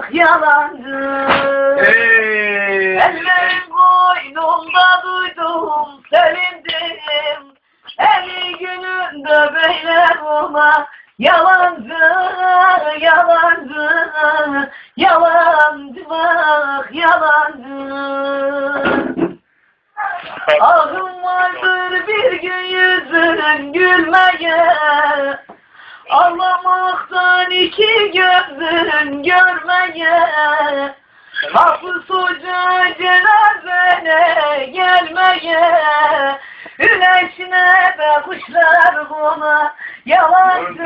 bak, yalancı Hey! Ellerim koynumda duydum, sevindim. Eli gününde böyle olma. Yalancı, yalancı, yalancı bak, yalancı. Ahım vardır bir gün yüzün gülmeye. Ağlamaktan iki gözün görmeye. Hafız Hoca cenazene gelmeye Güneşine de kuşlar kona Yalancı,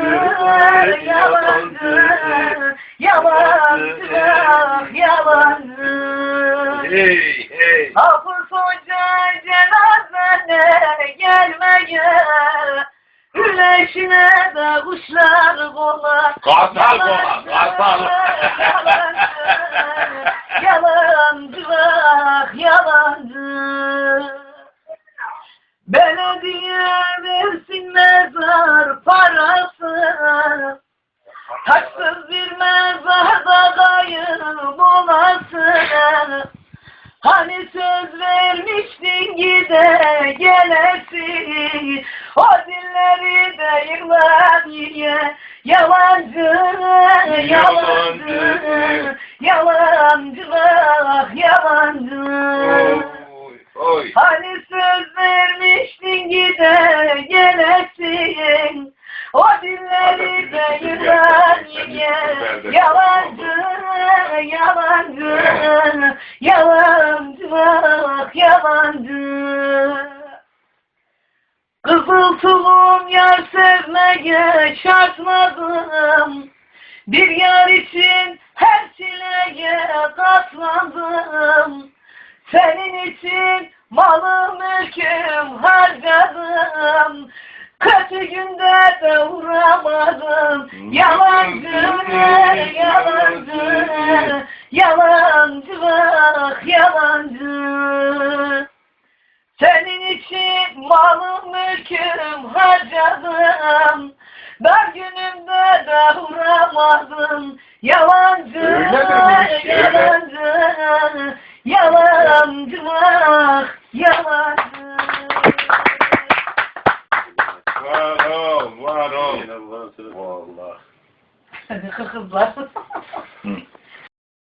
yalancı Yalancı, yalancı Hey! Hey! Hafız Hoca cenazene gelmeye Güneşine de kuşlar kona Kartal kola! Kartal! Yalancı bak yalancı Belediye versin mezar parası Taşsız bir mezarda kayıp olasın Hani söz vermiştin gide gelesi O dilleri de yılan yiye Yalancı, yalancı, yalancı bak yalancı Oy! Hani söz vermiştin gide gelesin O dilleri de yılan yiye Yalancı, yalancı, yalancı yalancı Kızıl tulum yar sevmeye şartladım Bir yar için her çileye katlandım. Senin için malı mülküm harcadım Kötü günde de uğramadım Yalancı, yalancı, yalancı bak yalancı senin için malım mülküm harcadım. Dar günümde de uğramadım. Yalancı, yalancı, yalancı bak, yalancı. Var ol! Var ol! Vallahi. Hadi kızlar.